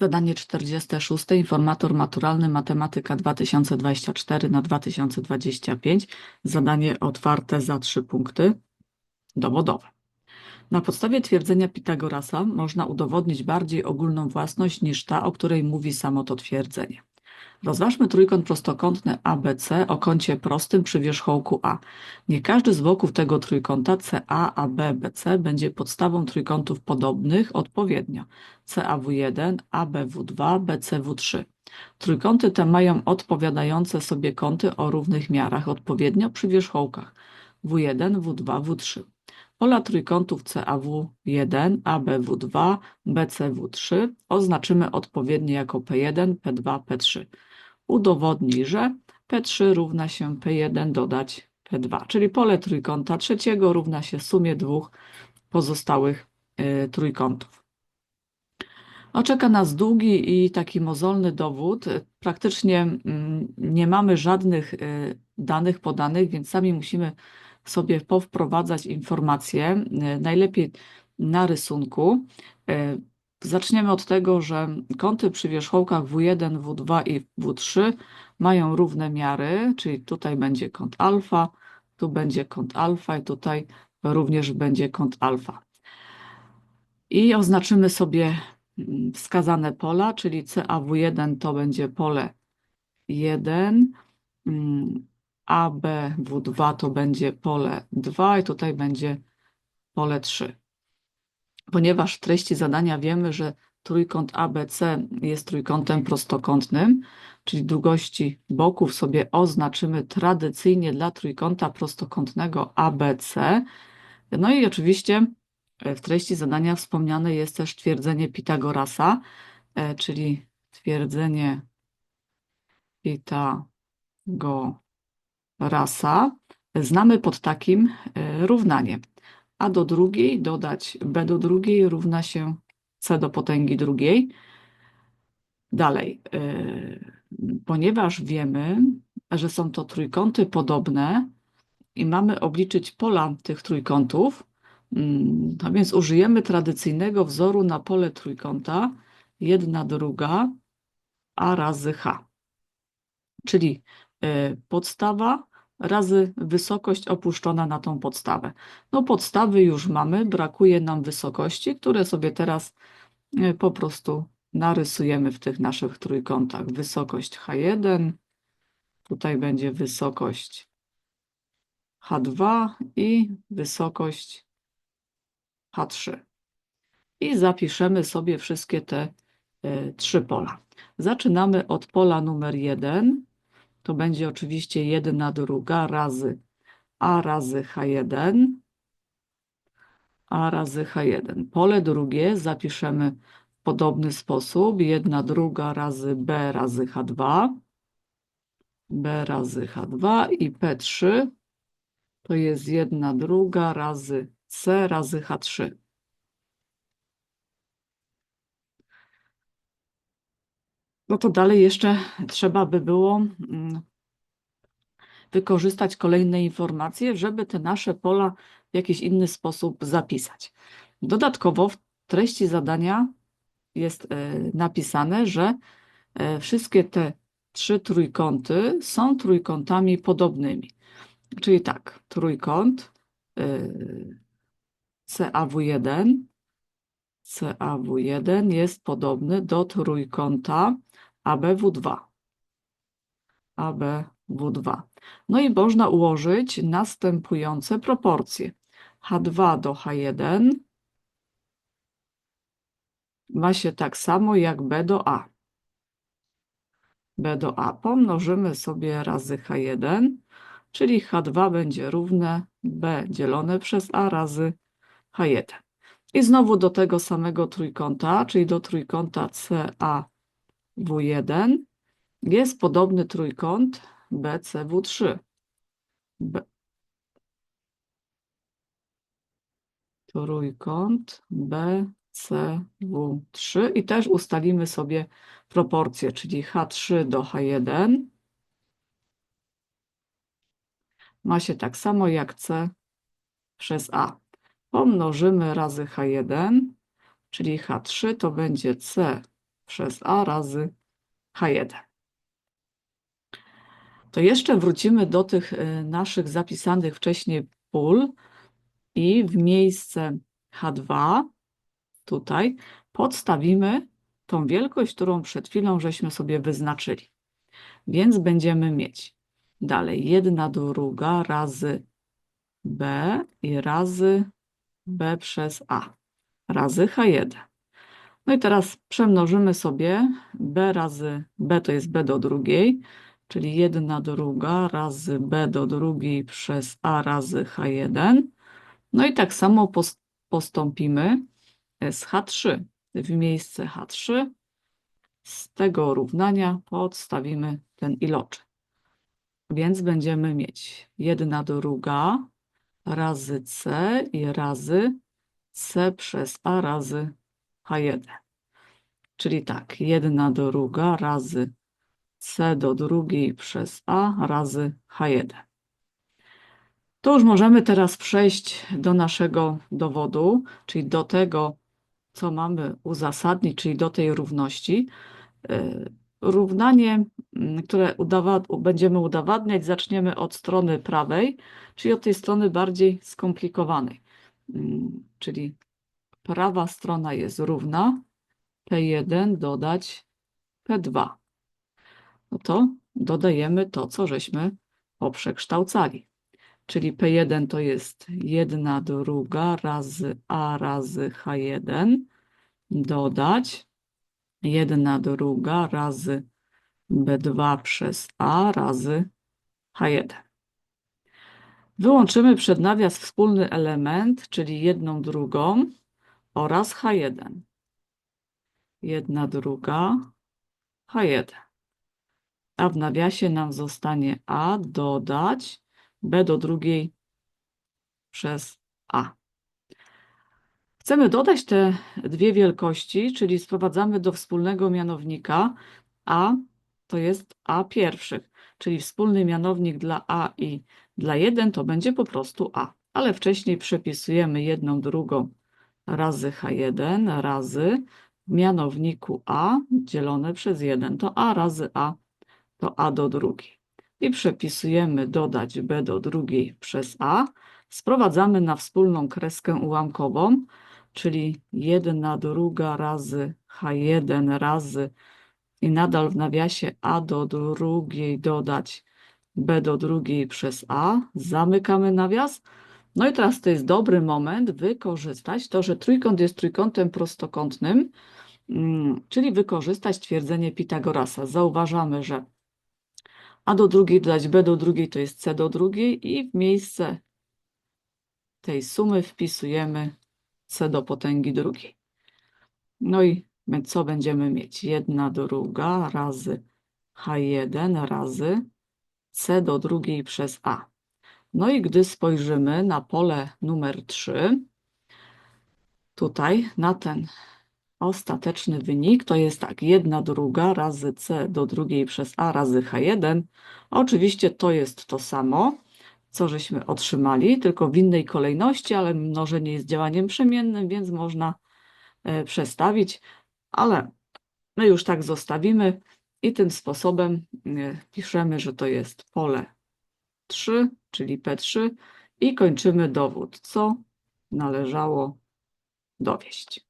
Zadanie 46. Informator maturalny Matematyka 2024 na 2025. Zadanie otwarte za trzy punkty. Dowodowe. Na podstawie twierdzenia Pitagorasa można udowodnić bardziej ogólną własność niż ta, o której mówi samo to twierdzenie. Rozważmy trójkąt prostokątny ABC o kącie prostym przy wierzchołku A. Nie każdy z boków tego trójkąta CA, AB, BC będzie podstawą trójkątów podobnych odpowiednio CAW1, ABW2, BCW3. Trójkąty te mają odpowiadające sobie kąty o równych miarach odpowiednio przy wierzchołkach W1, W2, W3. Pola trójkątów CAW1, ABW2, BCW3 oznaczymy odpowiednio jako P1, P2, P3. Udowodnij, że P3 równa się P1 dodać P2, czyli pole trójkąta trzeciego równa się sumie dwóch pozostałych y, trójkątów. Oczeka nas długi i taki mozolny dowód. Praktycznie mm, nie mamy żadnych y, danych podanych, więc sami musimy sobie powprowadzać informacje, y, najlepiej na rysunku. Y, Zaczniemy od tego, że kąty przy wierzchołkach W1, W2 i W3 mają równe miary, czyli tutaj będzie kąt alfa, tu będzie kąt alfa i tutaj również będzie kąt alfa. I oznaczymy sobie mm, wskazane pola, czyli CAW1 to będzie pole 1, mm, ABW2 to będzie pole 2 i tutaj będzie pole 3. Ponieważ w treści zadania wiemy, że trójkąt ABC jest trójkątem prostokątnym, czyli długości boków sobie oznaczymy tradycyjnie dla trójkąta prostokątnego ABC. No i oczywiście e, w treści zadania wspomniane jest też twierdzenie Pitagorasa, e, czyli twierdzenie Pitagorasa znamy pod takim e, równaniem a do drugiej dodać b do drugiej równa się c do potęgi drugiej. Dalej, yy, ponieważ wiemy, że są to trójkąty podobne i mamy obliczyć pola tych trójkątów, yy, a więc użyjemy tradycyjnego wzoru na pole trójkąta jedna druga a razy h. Czyli yy, podstawa razy wysokość opuszczona na tą podstawę. No podstawy już mamy, brakuje nam wysokości, które sobie teraz e, po prostu narysujemy w tych naszych trójkątach. Wysokość H1, tutaj będzie wysokość H2 i wysokość H3. I zapiszemy sobie wszystkie te y, trzy pola. Zaczynamy od pola numer 1 to będzie oczywiście jedna druga razy a razy h1, a razy h1. Pole drugie zapiszemy w podobny sposób, jedna druga razy b razy h2, b razy h2 i p3 to jest jedna druga razy c razy h3. No to dalej jeszcze trzeba by było mm, wykorzystać kolejne informacje, żeby te nasze pola w jakiś inny sposób zapisać. Dodatkowo w treści zadania jest e, napisane, że e, wszystkie te trzy trójkąty są trójkątami podobnymi. Czyli tak, trójkąt e, CAW1, CAW1 jest podobny do trójkąta ABW2. ABW2. No i można ułożyć następujące proporcje. H2 do H1 ma się tak samo jak B do A. B do A pomnożymy sobie razy H1, czyli H2 będzie równe B dzielone przez A razy H1. I znowu do tego samego trójkąta, czyli do trójkąta CA W1 jest podobny trójkąt BCW3. B... Trójkąt BCW3 i też ustalimy sobie proporcje, czyli H3 do H1 ma się tak samo jak C przez A. Pomnożymy razy H1, czyli H3 to będzie C przez A razy H1. To jeszcze wrócimy do tych y, naszych zapisanych wcześniej pól i w miejsce H2 tutaj podstawimy tą wielkość, którą przed chwilą żeśmy sobie wyznaczyli. Więc będziemy mieć dalej 1 druga razy B i razy B przez A razy H1. No i teraz przemnożymy sobie B razy B to jest B do drugiej, czyli 1 druga razy B do drugiej przez A razy H1. No i tak samo pos- postąpimy z H3. W miejsce H3 z tego równania podstawimy ten iloczyn. Więc będziemy mieć 1 druga razy C i razy C przez A razy H1. Czyli tak, 1 druga razy C do drugiej przez A razy H1. To już możemy teraz przejść do naszego dowodu, czyli do tego, co mamy uzasadnić, czyli do tej równości. Równanie, mm, które udawa będziemy udowadniać, zaczniemy od strony prawej, czyli od tej strony bardziej skomplikowanej. Mm, Czyli prawa strona jest równa P1 dodać P2. No to dodajemy to, co żeśmy poprzekształcali. Czyli P1 to jest 1 druga razy A razy H1 dodać 1 druga razy B2 przez A razy H1. Wyłączymy przed nawias wspólny element, czyli jedną drugą oraz H1. Jedna druga H1. A w nawiasie nam zostanie A dodać B do drugiej przez A. Chcemy dodać te dwie wielkości, czyli sprowadzamy do wspólnego mianownika A to jest A pierwszych, czyli wspólny mianownik dla A i dla 1 to będzie po prostu A. Ale wcześniej przepisujemy jedną drugą razy H1 razy mianowniku A dzielone przez 1 to A razy A to A do drugiej. I przepisujemy dodać B do drugiej przez A. Sprowadzamy na wspólną kreskę ułamkową, czyli 1 druga razy H1 razy i nadal w nawiasie A do drugiej dodać B do drugiej przez A. Zamykamy nawias. No i teraz to jest dobry moment wykorzystać to, że trójkąt jest trójkątem prostokątnym, mm, czyli wykorzystać twierdzenie Pitagorasa. Zauważamy, że A do drugiej dodać B do drugiej to jest C do drugiej i w miejsce tej sumy wpisujemy C do potęgi drugiej. No i co będziemy mieć? Jedna druga razy H1 razy C do drugiej przez A. No i gdy spojrzymy na pole numer 3, tutaj na ten ostateczny wynik, to jest tak, jedna druga razy C do drugiej przez A razy H1. Oczywiście to jest to samo, co żeśmy otrzymali, tylko w innej kolejności, ale mnożenie jest działaniem przemiennym, więc można e, przestawić, ale my już tak zostawimy i tym sposobem e, piszemy, że to jest pole 3, czyli P3 i kończymy dowód, co należało dowieść.